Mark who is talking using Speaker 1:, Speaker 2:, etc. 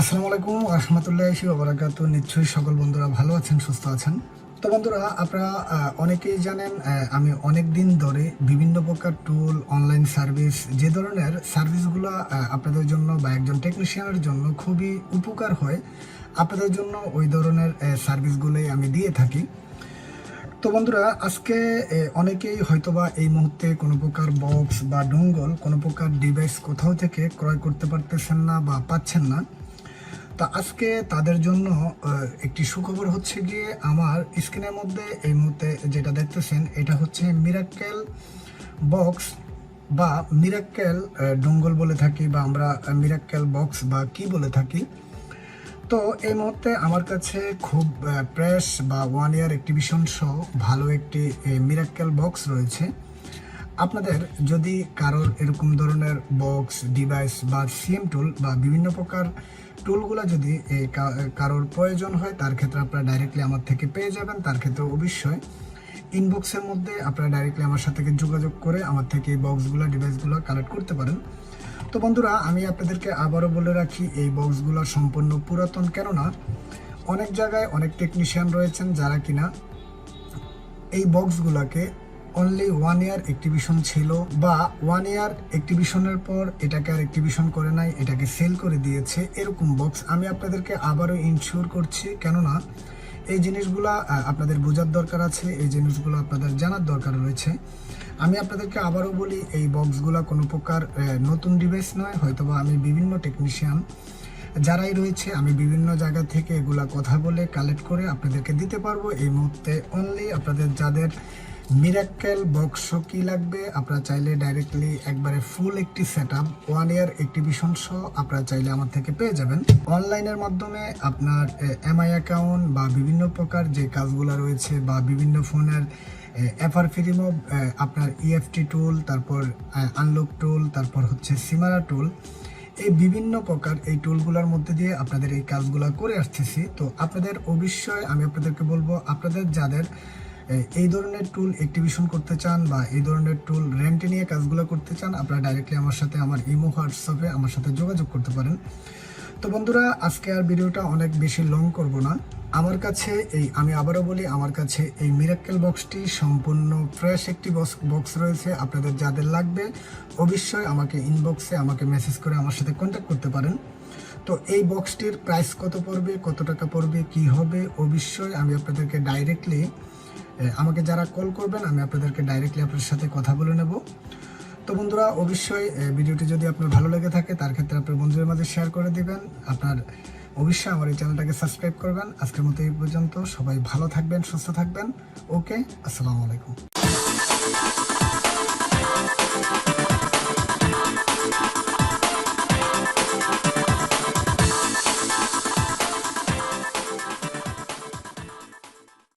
Speaker 1: আসসালামু আলাইকুম, রহমতুল্লাহ ওবরাকাত নিশ্চয়ই সকল বন্ধুরা ভালো আছেন, সুস্থ আছেন। তো বন্ধুরা, আপনারা অনেকেই জানেন আমি অনেক দিন ধরে বিভিন্ন প্রকার টুল অনলাইন সার্ভিস যে ধরনের সার্ভিসগুলো আপনাদের জন্য বা একজন টেকনিশিয়ানের জন্য খুবই উপকার হয়, আপনাদের জন্য ওই ধরনের সার্ভিসগুলোই আমি দিয়ে থাকি। তো বন্ধুরা, আজকে অনেকেই হয়তোবা এই মুহূর্তে কোনো প্রকার বক্স বা ডোঙ্গল কোনো প্রকার ডিভাইস কোথাও থেকে ক্রয় করতে পারতেছেন না বা পাচ্ছেন না। তা আজকে তাদের জন্য একটি সুখবর হচ্ছে গিয়ে আমার স্ক্রিনের মধ্যে এই মুহূর্তে যেটা দেখতেছেন, এটা হচ্ছে মিরাক্কেল বক্স বা মিরাক্কেল ডোঙ্গল বলে থাকি বা আমরা মিরাক্কেল বক্স বা কি বলে থাকি। তো এই মুহূর্তে আমার কাছে খুব প্রেস বা ওয়ান ইয়ার অ্যাক্টিভিশন সহ ভালো একটি মিরাক্কেল বক্স রয়েছে। আপনাদের যদি কারোর এরকম ধরনের বক্স ডিভাইস বা সিএম টুল বা বিভিন্ন প্রকার টুলগুলো যদি এ, কা- কারোর প্রয়োজন হয় তার ক্ষেত্রে আপনারা ডাইরেক্টলি আমার থেকে পেয়ে যাবেন। তার ক্ষেত্রে অবশ্যই ইনবক্সের মধ্যে আপনারা ডাইরেক্টলি আমার সাথে যোগাযোগ করে আমার থেকে এই বক্সগুলো ডিভাইসগুলো কালেক্ট করতে পারেন। তো বন্ধুরা আমি আপনাদেরকে আবারও বলে রাখি এই বক্সগুলো সম্পূর্ণ পুরাতন কেননা অনেক জায়গায় অনেক টেকনিশিয়ান রয়েছেন যারা কিনা এই বক্সগুলোকে অনলি ওয়ান ইয়ার অ্যাক্টিভিশন ছিল বা ওয়ান ইয়ার অ্যাক্টিভিশনের পর এটাকে আর অ্যাক্টিভিশন করে নাই, এটাকে সেল করে দিয়েছে, এরকম বক্স আমি আপনাদেরকে আবারও ইনশিওর করছি, কেননা এই জিনিসগুলা আপনাদের বোঝার দরকার আছে, এই জিনিসগুলো আপনাদের জানার দরকার রয়েছে। আমি আপনাদেরকে আবারও বলি, এই বক্সগুলো কোনো প্রকার নতুন ডিভাইস নয়, হয়তোবা আমি বিভিন্ন টেকনিশিয়ান যারাই রয়েছে, আমি বিভিন্ন জায়গা থেকে এগুলা কথা বলে কালেক্ট করে আপনাদেরকে দিতে পারব। এই মুহূর্তে অনলি আপনাদের যাদের মিরাক্কেল বক্স কি লাগবে? আপনারা চাইলে ডাইরেক্টলি একবারে ফুল একটি set up one year activation সহ আপনারা চাইলে আমার থেকে পেয়ে যাবেন। অনলাইনের মাধ্যমে আপনার এমআই অ্যাকাউন্ট বা বিভিন্ন প্রকার যে কাজগুলো রয়েছে বা বিভিন্ন ফোনের এফআর ফিরিমো আপনার ইএফটি টুল তারপর আনলক টুল তারপর হচ্ছে সিমারা টুল এই বিভিন্ন প্রকার এই টুলগুলোর মধ্যে দিয়ে আপনাদের এই কাজগুলো করে আসতেছি। তো আপনাদের অবশ্যই আমি আপনাদেরকে বলব, আপনাদের যাদের এই ধরনের টুল অ্যাক্টিভেশন করতে চান বা এই ধরনের টুল রেন্টে নিয়ে কাজগুলো করতে চান, আপনারা ডাইরেক্টলি আমার সাথে, আমার ইমো হোয়াটসঅ্যাপে আমার সাথে যোগাযোগ করতে পারেন। তো বন্ধুরা, আজকে আর ভিডিওটা অনেক বেশি লং করব না। আমার কাছে এই, আমি আবারও বলি, আমার কাছে এই মিরাক্কেল বক্সটি সম্পূর্ণ ফ্রেশ একটি বক্স রয়েছে। আপনাদের যাদের লাগবে, অবশ্যই আমাকে ইনবক্সে আমাকে মেসেজ করে আমার সাথে কন্ট্যাক্ট করতে পারেন। তো এই বক্সটির প্রাইস কত পড়বে, কত টাকা পড়বে, কি হবে, অবশ্যই আমি আপনাদেরকে ডাইরেক্টলি আমাকে যারা কল করবেন, আমি আপনাদেরকে ডাইরেক্টলি আপনার সাথে কথা বলে নেব। তো বন্ধুরা, অবশ্যই ভিডিওটি যদি আপনার ভালো লেগে থাকে, তার ক্ষেত্রে আপনার বন্ধুদের মাঝে শেয়ার করে দিবেন। আপনার অবশ্যই আমার এই চ্যানেলটাকে সাবস্ক্রাইব করবেন। আজকের মতো এই পর্যন্ত। সবাই ভালো থাকবেন, সুস্থ থাকবেন। ওকে আসসালামু আলাইকুম।